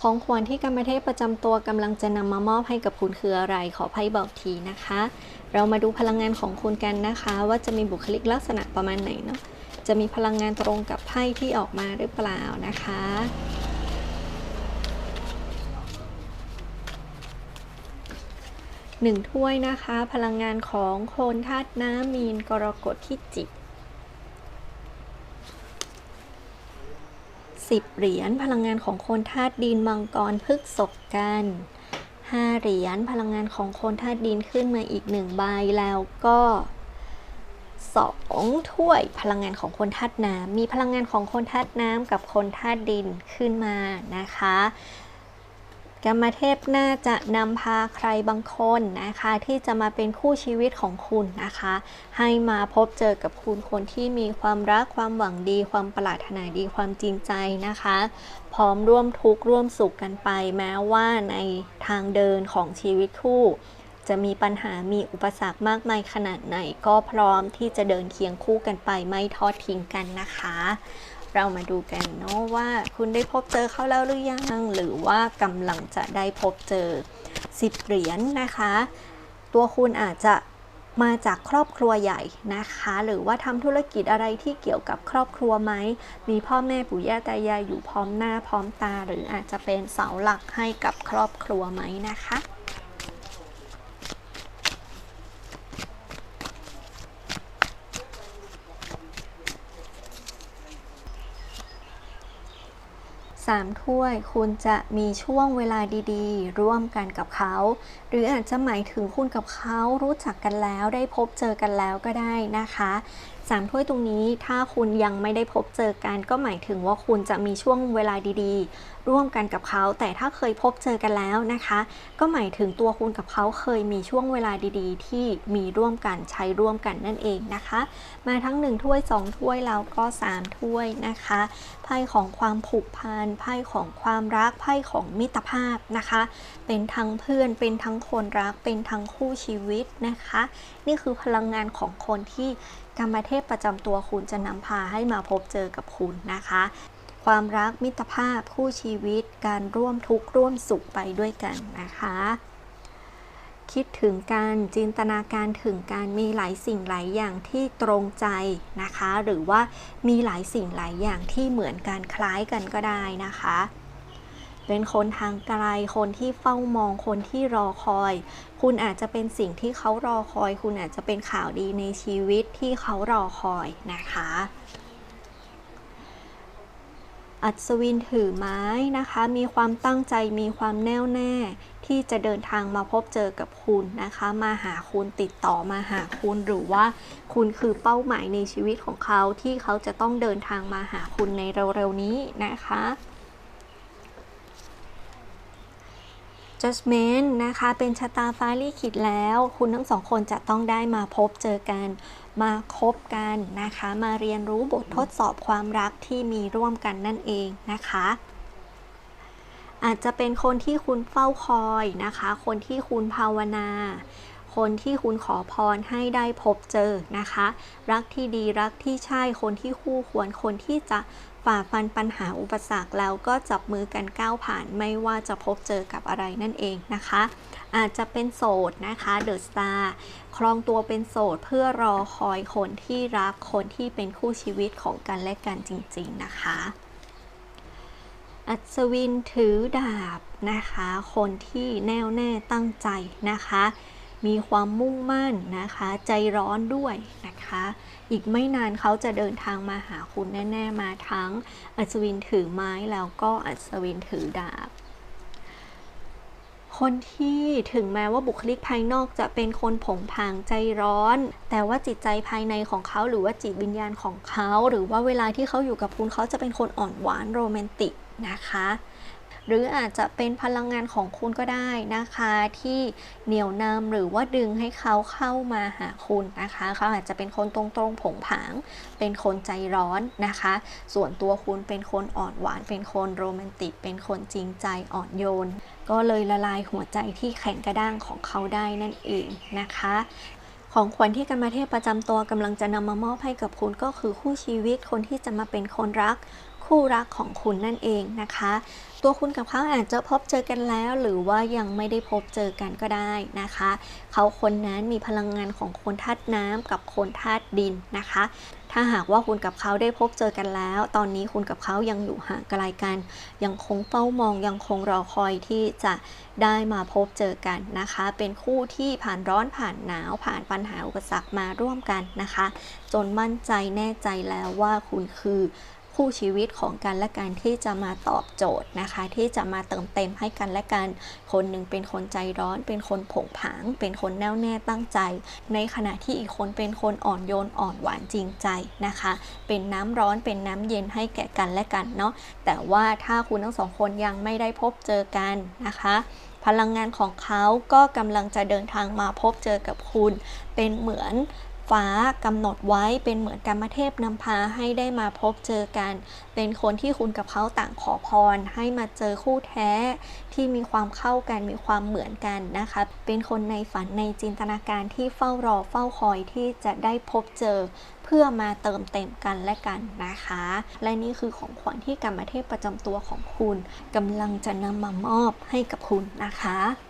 ของขวัญที่กรรมเทพประจำตัวกำลังจะนำมามอบให้กับคุณคืออะไร ขอไพ่บอกทีนะคะ เรามาดูพลังงานของคุณกันนะคะ ว่าจะมีบุคลิกลักษณะประมาณไหนเนาะจะมีพลังงานตรงกับไพ่ที่ออกมาหรือเปล่านะคะหนึ่งถ้วยนะคะ พลังงานของโคนธาตุน้ำมีนกรกฎที่จิต 10 เหรียญพลังงานของคนธาตุดินมังกรพฤกษกกัน5เหรียญพลังงานของคนธาตุดินขึ้นมาอีก1ใบแล้วก็2ถ้วยพลังงานของคนธาตุน้ำมีพลังงานของคนธาตุน้ำกับคนธาตุดินขึ้นมานะคะ กรรมเทพน่าจะนำพาใครบางคนนะคะ ที่จะมาเป็นคู่ชีวิตของคุณนะคะ ให้มาพบเจอกับคุณคนที่มีความรักความหวังดี ความปรารถนาดีความจริงใจนะคะ พร้อมร่วมทุกข์ร่วมสุขกันไป แม้ว่าในทางเดินของชีวิตคู่จะมีปัญหา มีอุปสรรคมากมายขนาดไหน ก็พร้อมที่จะเดินเคียงคู่กันไปไม่ทอดทิ้งกันนะคะ เรามาดูกันเนาะว่าคุณได้พบเจอเขาแล้วหรือยัง หรือว่ากำลังจะได้พบเจอ 10 เหรียญนนะคะ ตัวคุณอาจจะมาจากครอบครัวใหญ่นะคะ หรือว่าทำธุรกิจอะไรที่เกี่ยวกับครอบครัวไหม มีพ่อแม่ปู่ย่าตายายอยู่พร้อมหน้าพร้อมตา หรืออาจจะเป็นเสาหลักให้กับครอบครัวไหมนะคะ สามถ้วยคุณจะมีช่วงเวลาดีๆ ร่วมกันกับเขา หรืออาจจะหมายถึงคุณกับเขารู้จักกันแล้วได้พบเจอกันแล้วก็ได้นะคะ สามถ้วยตรงนี้ถ้าคุณยังไม่ได้พบเจอกันก็หมายถึงว่าคุณจะมีช่วงเวลาดีๆ ร่วมกันกับเขา แต่ถ้าเคยพบเจอกันแล้วนะคะ ก็หมายถึงตัวคุณกับเขาเคยมีช่วงเวลาดี ๆ ที่มีร่วมกันใช้ร่วมกันนั่นเองนะคะ มาทั้ง 1 ถ้วย 2 ถ้วยแล้วก็ 3 ถ้วยนะคะไพ่ของความผูกพันไพ่ของความรักไพ่ของมิตรภาพนะคะ เป็นทั้งเพื่อนเป็นทั้งคนรักเป็นทั้งคู่ชีวิตนะคะ นี่คือพลังงานของคนที่กรรมเทพประจำตัวคุณจะนำพาให้มาพบเจอกับคุณนะคะ ความรักมิตรภาพคู่ชีวิต การร่วมทุกข์ร่วมสุขไปด้วยกันนะคะ คิดถึงการจินตนาการถึงการมีหลายสิ่งหลายอย่างที่ตรงใจนะคะ หรือว่ามีหลายสิ่งหลายอย่างที่เหมือนกันคล้ายกันก็ได้นะคะ เป็นคนทางไกล คนที่เฝ้ามอง คนที่รอคอย คุณอาจจะเป็นสิ่งที่เขารอคอย คุณอาจจะเป็นข่าวดีในชีวิตที่เขารอคอยนะคะ อัศวินถือไม้นะคะ มีความตั้งใจ มีความแน่วแน่ ที่จะเดินทางมาพบเจอกับคุณนะคะ มาหาคุณติดต่อมาหาคุณ หรือว่าคุณคือเป้าหมายในชีวิตของเขาที่เขาจะต้องเดินทางมาหาคุณในเร็วๆนี้นะคะ Judgment นะคะ เป็นชะตาฟ้าลิขิตแล้ว คุณทั้งสองคนจะต้องได้มาพบเจอกัน มาคบกันนะคะ มาเรียนรู้บททดสอบความรักที่มีร่วมกันนั่นเองนะคะ อาจจะเป็นคนที่คุณเฝ้าคอยนะคะ คนที่คุณภาวนา คนที่คุณขอพรให้ได้พบเจอนะคะ รักที่ดีรักที่ใช่คนที่คู่ควรคนที่จะ ฝ่าฟันปัญหาอุปสรรคแล้วก็จับมือกันก้าวผ่านไม่ว่าจะพบเจอกับอะไรนั่นเองนะคะ อาจจะเป็นโสดนะคะเดอะสตาร์ครองตัวเป็นโสดเพื่อรอคอยคนที่รักคนที่เป็นคู่ชีวิตของกันและกันจริง ๆ นะคะอัศวินถือดาบนะคะ คนที่แน่วแน่ตั้งใจนะคะ มีความมุ่งมั่นนะคะ ใจร้อนด้วยนะคะ อีกไม่นานเขาจะเดินทางมาหาคุณแน่ ๆ มาทั้งอัศวินถือไม้แล้วก็อัศวินถือดาบคนที่ถึงแม้ว่าบุคลิกภายนอกจะเป็นคนผงผางใจร้อน แต่ว่าจิตใจภายในของเขาหรือว่าจิตวิญญาณของเขา หรือว่าเวลาที่เขาอยู่กับคุณเขาจะเป็นคนอ่อนหวานโรแมนติกนะคะ หรืออาจจะเป็นพลังงานของคุณก็ได้นะคะ ที่เหนี่ยวนำหรือว่าดึงให้เขาเข้ามาหาคุณนะคะเขาอาจจะเป็นคนตรงๆผงผาง เป็นคนใจร้อนนะคะ ส่วนตัวคุณเป็นคนอ่อนหวาน เป็นคนโรแมนติก เป็นคนจริงใจอ่อนโยน ก็เลยละลายหัวใจที่แข็งกระด้างของเขาได้นั่นเองนะคะของขวัญที่กรรมเทพประจำตัวกำลังจะนำมามอบให้กับคุณก็คือคู่ชีวิตคนที่จะมาเป็นคนรัก คู่รักของคุณนั่นเองนะคะ ตัวคุณกับเขาอาจจะพบเจอกันแล้ว หรือว่ายังไม่ได้พบเจอกันก็ได้นะคะ เขาคนนั้นมีพลังงานของคนธาตุน้ำกับคนธาตุดินนะคะ ถ้าหากว่าคุณกับเขาได้พบเจอกันแล้ว ตอนนี้คุณกับเขายังอยู่ห่างไกลกัน ยังคงเฝ้ามองยังคงรอคอยที่จะได้มาพบเจอกันนะคะ เป็นคู่ที่ผ่านร้อนผ่านหนาวผ่านปัญหาอุปสรรคมาร่วมกันนะคะ จนมั่นใจแน่ใจแล้วว่าคุณคือ คู่ชีวิตของกันและกันที่จะมาตอบโจทย์นะคะ ที่จะมาเติมเต็มให้กันและกัน คนหนึ่งเป็นคนใจร้อน เป็นคนผงผาง เป็นคนแน่วแน่ตั้งใจ ในขณะที่อีกคนเป็นคนอ่อนโยนอ่อนหวานจริงใจนะคะ เป็นน้ำร้อนเป็นน้ำเย็นให้แก่กันและกันเนาะแต่ว่าถ้าคุณทั้งสองคนยังไม่ได้พบเจอกันนะคะพลังงานของเขาก็กำลังจะเดินทางมาพบเจอกับคุณ เป็นเหมือน ฟ้ากำหนดไว้เป็นเหมือนกรรมเทพนำพาให้ได้มาพบเจอกัน เป็นคนที่คุณกับเขาต่างขอพร ให้มาเจอคู่แท้ที่มีความเข้ากันมีความเหมือนกันนะคะ เป็นคนในฝันในจินตนาการที่เฝ้ารอเฝ้าคอยที่จะได้พบเจอเพื่อมาเติมเต็มกันและกันนะคะ และนี่คือของขวัญที่กรรมเทพประจำตัวของคุณกำลังจะนำมามอบให้กับคุณนะคะ